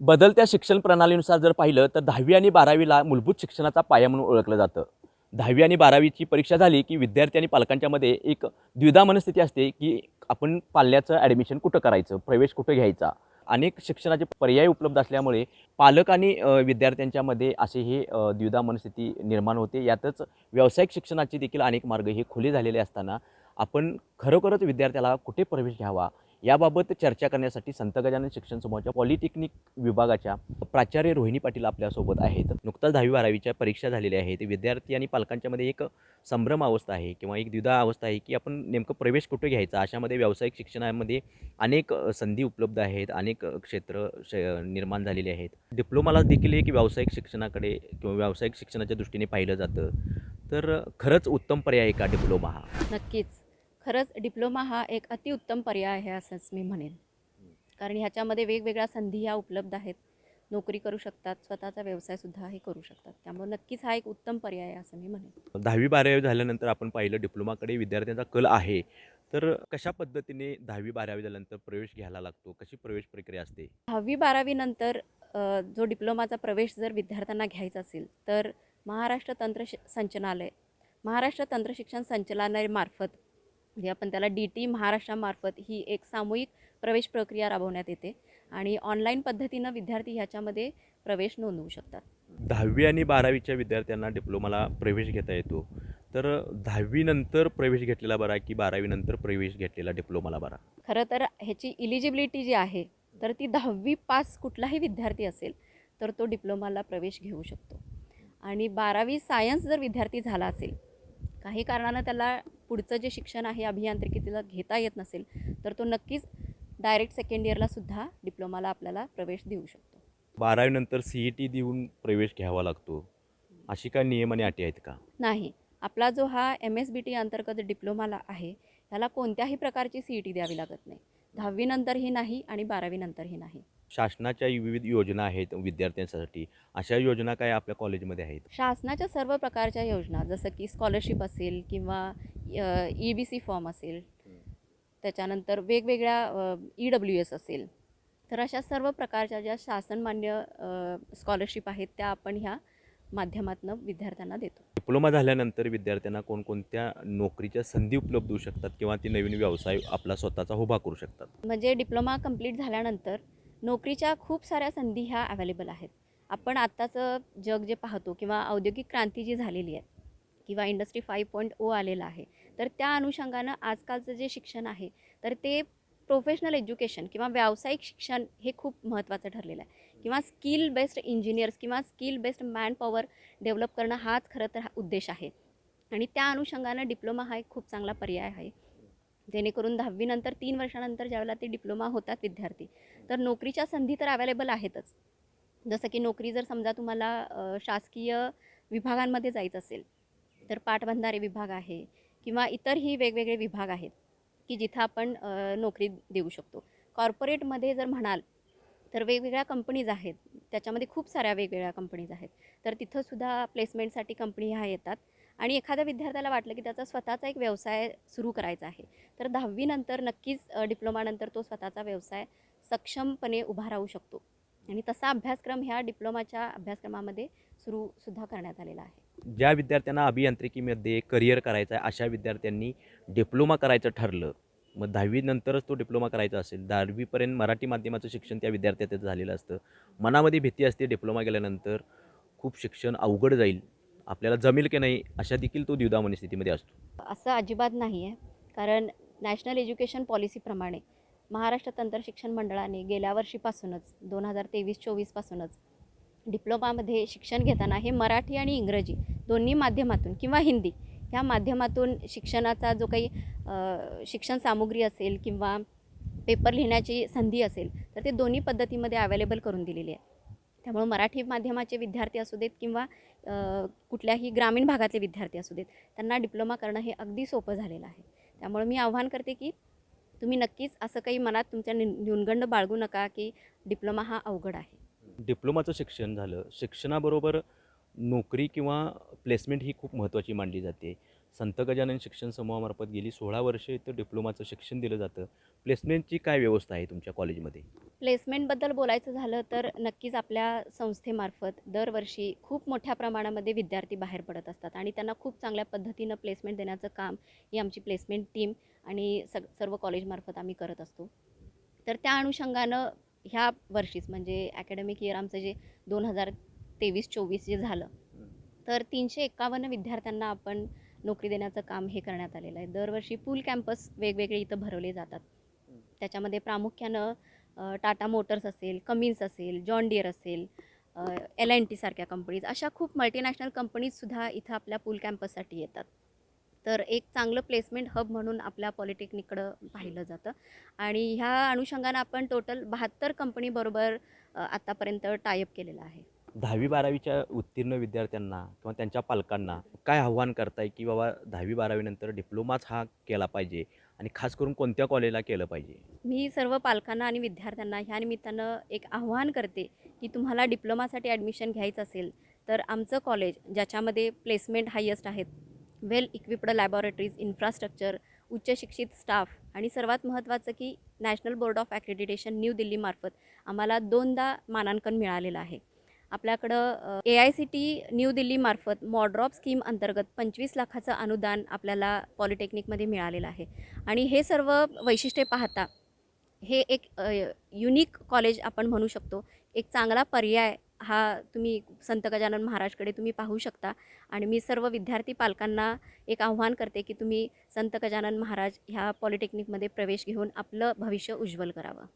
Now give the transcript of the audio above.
बदलत्या शिक्षण प्रणालीनुसार जर पाहिलं तर दहावी आणि बारावीला मूलभूत शिक्षणाचा पाया म्हणून ओळखलं जातं. दहावी आणि बारावीची परीक्षा झाली की विद्यार्थी आणि पालकांच्यामध्ये एक द्विधा मनस्थिती असते की आपण पाल्याचं ॲडमिशन कुठं करायचं प्रवेश कुठं घ्यायचा? अनेक शिक्षणाचे पर्याय उपलब्ध असल्यामुळे पालक आणि विद्यार्थ्यांच्यामध्ये असे हे द्विधा मनस्थिती निर्माण होते. यातच व्यावसायिक शिक्षणाचे देखील अनेक मार्ग हे खुले झालेले असताना आपण खरोखरच विद्यार्थ्याला कुठे प्रवेश घ्यावा याबाबत चर्चा करण्यासाठी संत गजानन शिक्षण समूहाच्या पॉलिटेक्निक विभागाच्या प्राचार्य रोहिणी पाटील आपल्यासोबत आहेत. नुकताच दहावी बारावीच्या परीक्षा झालेल्या आहेत. विद्यार्थी आणि पालकांच्यामध्ये एक संभ्रम अवस्था आहे किंवा एक द्विधा अवस्था आहे की आपण नेमकं प्रवेश कुठे घ्यायचा? अशामध्ये व्यावसायिक शिक्षणामध्ये अनेक संधी उपलब्ध आहेत. अनेक क्षेत्र श निर्माण झालेले आहेत. डिप्लोमाला देखील एक व्यावसायिक शिक्षणाकडे किंवा व्यावसायिक शिक्षणाच्या दृष्टीने पाहिलं जातं. तर खरंच उत्तम पर्याय आहे का डिप्लोमा हा? नक्कीच. खरंच डिप्लोमा हा एक अतिउत्तम पर्याय आहे असंच मी म्हणेन. कारण ह्याच्यामध्ये वेगवेगळ्या संधी ह्या उपलब्ध आहेत. नोकरी करू शकतात स्वतःचा व्यवसायसुद्धा हे करू शकतात. त्यामुळे नक्कीच हा एक उत्तम पर्याय आहे असं मी म्हणेन. दहावी बारावी झाल्यानंतर आपण पाहिलं डिप्लोमाकडे विद्यार्थ्यांचा कल आहे. तर कशा पद्धतीने दहावी बारावी झाल्यानंतर प्रवेश घ्यायला लागतो? कशी प्रवेश प्रक्रिया असते? दहावी बारावीनंतर जो डिप्लोमाचा प्रवेश जर विद्यार्थ्यांना घ्यायचा असेल तर महाराष्ट्र तंत्र संचनालय महाराष्ट्र तंत्रशिक्षण संचालनालयामार्फत म्हणजे आपण त्याला डी टी महाराष्ट्रामार्फत ही एक सामूहिक प्रवेश प्रक्रिया राबवण्यात येते आणि ऑनलाईन पद्धतीनं विद्यार्थी ह्याच्यामध्ये प्रवेश नोंदवू शकतात. दहावी आणि बारावीच्या विद्यार्थ्यांना डिप्लोमाला प्रवेश घेता येतो. तर दहावीनंतर प्रवेश घेतलेला बरा की बारावीनंतर प्रवेश घेतलेला डिप्लोमाला बरा? खरं तर ह्याची इलिजिबिलिटी जी आहे तर ती दहावी पास कुठलाही विद्यार्थी असेल तर तो डिप्लोमाला प्रवेश घेऊ शकतो. आणि बारावी सायन्स जर विद्यार्थी झाला असेल काही कारणानं त्याला पुढचं जे शिक्षण आहे अभियांत्रिकीला घेता येत नसेल तर तो नक्कीच डायरेक्ट सेकंड इयरला सुद्धा डिप्लोमाला आपल्याला प्रवेश देऊ शकतो. बारावीनंतर सी ई टी देऊन प्रवेश घ्यावा लागतो. अशी काय नियम आणि अटी आहेत का? नाही. आपला जो हा एम एस बी टी अंतर्गत डिप्लोमाला आहे त्याला कोणत्याही प्रकारची सी ई टी द्यावी लागत नाही. दहावीनंतरही नाही आणि बारावीनंतरही नाही. शासनाच्या विविध योजना आहेत विद्यार्थ्यांसाठी. अशा योजना काय आपल्या कॉलेजमध्ये आहेत? शासनाच्या सर्व प्रकारच्या योजना जसं की स्कॉलरशिप असेल किंवा ई बी सी फॉर्म असेल. त्याच्यानंतर वेगवेगळ्या ई डब्ल्यू एस असेल. तर अशा सर्व प्रकारच्या ज्या शासनमान्य स्कॉलरशिप आहेत त्या आपण ह्या माध्यमातून विद्यार्थ्यांना देतो. डिप्लोमा झाल्यानंतर विद्यार्थ्यांना कोणकोणत्या नोकरीच्या संधी उपलब्ध होऊ शकतात किंवा ती नवीन व्यवसाय आपला स्वतःचा उभा करू शकतात? म्हणजे डिप्लोमा कंप्लीट झाल्यानंतर नोकरीच्या खूप साऱ्या संधी ह्या अवेलेबल आहेत. आपण आत्ताचं जग जे पाहतो किंवा औद्योगिक क्रांती जी झालेली आहे किंवा इंडस्ट्री फाईव्ह पॉईंट ओ आलेला आहे तर त्या अनुषंगानं आजकालचं जे शिक्षण आहे तर ते प्रोफेशनल एज्युकेशन किंवा व्यावसायिक शिक्षण हे खूप महत्त्वाचं ठरलेलं आहे. किंवा स्किल बेस्ड इंजिनियर्स किंवा skill based man power develop करणं हाच खरं तर हा उद्देश आहे. आणि त्या अनुषंगानं डिप्लोमा हा एक खूप चांगला पर्याय आहे. जेणेकरून दहावीनंतर तीन वर्षानंतर ज्यावेळेला ते डिप्लोमा होतात विद्यार्थी तर नोकरीच्या संधी तर अवेलेबल आहेतच. जसं की नोकरी जर समजा तुम्हाला शासकीय विभागांमध्ये जायचं असेल तर पाटबंधारे विभाग आहे किंवा इतरही वेगवेगळे विभाग आहेत की जिथं आपण नोकरी देऊ शकतो. कॉर्पोरेटमध्ये जर म्हणाल तर वेगवेगळ्या कंपनीज आहेत. त्याच्यामध्ये खूप साऱ्या वेगवेगळ्या कंपनीज आहेत. तर तिथंसुद्धा प्लेसमेंटसाठी कंपनी ह्या येतात. आणि एखाद्या विद्यार्थ्याला वाटलं की त्याचा स्वतःचा एक व्यवसाय सुरू करायचा आहे. तर दहावीनंतर नक्कीच डिप्लोमानंतर तो स्वतःचा व्यवसाय सक्षमपणे उभा राहू शकतो. आणि तसा अभ्यासक्रम ह्या डिप्लोमाच्या अभ्यासक्रमामध्ये सुरू सुद्धा करण्यात आलेला आहे. ज्या विद्यार्थ्यांना अभियांत्रिकीमध्ये करिअर करायचं आहे अशा विद्यार्थ्यांनी डिप्लोमा करायचं ठरलं मग दहावीनंतरच तो डिप्लोमा करायचा असेल दहावीपर्यंत मराठी माध्यमाचं शिक्षण त्या विद्यार्थ्याचं झालेलं असतं. मनामध्ये भीती असते डिप्लोमा गेल्यानंतर खूप शिक्षण अवघड जाईल. आपल्याला जमेल की नाही अशा देखील तो द्विधा मनस्थितीमध्ये असतो. असं अजिबात नाही आहे. कारण नॅशनल एज्युकेशन पॉलिसीप्रमाणे महाराष्ट्र तंत्रशिक्षण मंडळाने गेल्या वर्षीपासूनच दोन हजार तेवीस चोवीसपासूनच डिप्लोमामध्ये शिक्षण घेताना हे मराठी आणि इंग्रजी दोन्ही माध्यमातून किंवा हिंदी ह्या माध्यमातून शिक्षणाचा जो काही शिक्षण सामुग्री असेल किंवा पेपर लिहिण्याची संधी असेल तर ते दोन्ही पद्धतीमध्ये अवेलेबल करून दिलेली आहे. त्यामुळे मराठी माध्यमाचे विद्यार्थी असू देत किंवा कुठल्याही ग्रामीण भागातले विद्यार्थी असू देत त्यांना डिप्लोमा करणं हे अगदी सोपं झालेलं आहे. त्यामुळे मी आव्हान करते की तुम्ही नक्कीच असं काही मनात तुमच्या न्यूनगंड बाळगू नका की डिप्लोमा हा अवघड आहे. डिप्लोमाचं शिक्षण झालं. शिक्षणाबरोबर नोकरी किंवा प्लेसमेंट ही खूप महत्त्वाची मानली जाते. संत गजानन शिक्षण समूहामार्फत गेली सोळा वर्षे इथं डिप्लोमाचं शिक्षण दिलं जातं. प्लेसमेंटची काय व्यवस्था आहे तुमच्या कॉलेजमध्ये? प्लेसमेंटबद्दल बोलायचं झालं तर नक्कीच आपल्या संस्थेमार्फत दरवर्षी खूप मोठ्या प्रमाणामध्ये विद्यार्थी बाहेर पडत असतात आणि त्यांना खूप चांगल्या पद्धतीनं प्लेसमेंट देण्याचं काम ही आमची प्लेसमेंट टीम आणि सग सर्व कॉलेजमार्फत आम्ही करत असतो. तर त्या अनुषंगानं ह्या वर्षीच म्हणजे अकॅडमिक इयर आमचं जे दोन हजार तेवीस चोवीस जे झालं तर तीनशे एकावन्न विद्यार्थ्यांना आपण नोकरी देण्याचं काम हे करण्यात आलेलं आहे. दरवर्षी पूल कॅम्पस वेगवेगळे इथं भरवले जातात. त्याच्यामध्ये प्रामुख्यानं टाटा मोटर्स असेल कमिन्स असेल जॉन डिअर असेल एल एन टी सारख्या कंपनीज अशा खूप मल्टीनॅशनल कंपनीजसुद्धा इथं आपल्या पूल कॅम्पससाठी येतात. तर एक चांगलं प्लेसमेंट हब म्हणून आपल्या पॉलिटेक्निककडं पाहिलं जातं. आणि ह्या अनुषंगानं आपण टोटल बहात्तर कंपनीबरोबर आत्तापर्यंत टायअप केलेलं आहे. दहावी बारावीच्या उत्तीर्ण विद्यार्थ्यांना किंवा त्यांच्या पालकांना काय आव्हान करताय की बाबा दहावी बारावीनंतर डिप्लोमाच हा केला पाहिजे आणि खास करून कोणत्या कॉलेजला केलं पाहिजे? मी सर्व पालकांना आणि विद्यार्थ्यांना ह्या निमित्तानं एक आव्हान करते की तुम्हाला डिप्लोमासाठी ॲडमिशन घ्यायचं असेल तर आमचं कॉलेज ज्याच्यामध्ये प्लेसमेंट हायेस्ट आहेत वेल इक्विप्ड लॅबॉरेटरीज इन्फ्रास्ट्रक्चर उच्च शिक्षित स्टाफ आणि सर्वात महत्त्वाचं की national board of accreditation new दिल्लीमार्फत आम्हाला दोनदा मानांकन मिळालेलं आहे. आपल्याकडं A I C T new दिल्लीमार्फत मॉड्रॉप scheme अंतर्गत पंचवीस लाखाचं अनुदान आपल्याला पॉलिटेक्निकमध्ये मिळालेलं आहे. आणि हे सर्व वैशिष्ट्ये पाहता हे एक युनिक कॉलेज आपण म्हणू शकतो. एक चांगला पर्याय हा तुम्ही संत गजानन महाराजकडे तुम्ही पाहू शकता. आणि मी सर्व विद्यार्थी पालकांना एक आव्हान करते की तुम्ही संत गजानन महाराज ह्या पॉलिटेक्निकमध्ये प्रवेश घेऊन आपलं भविष्य उज्ज्वल करावं.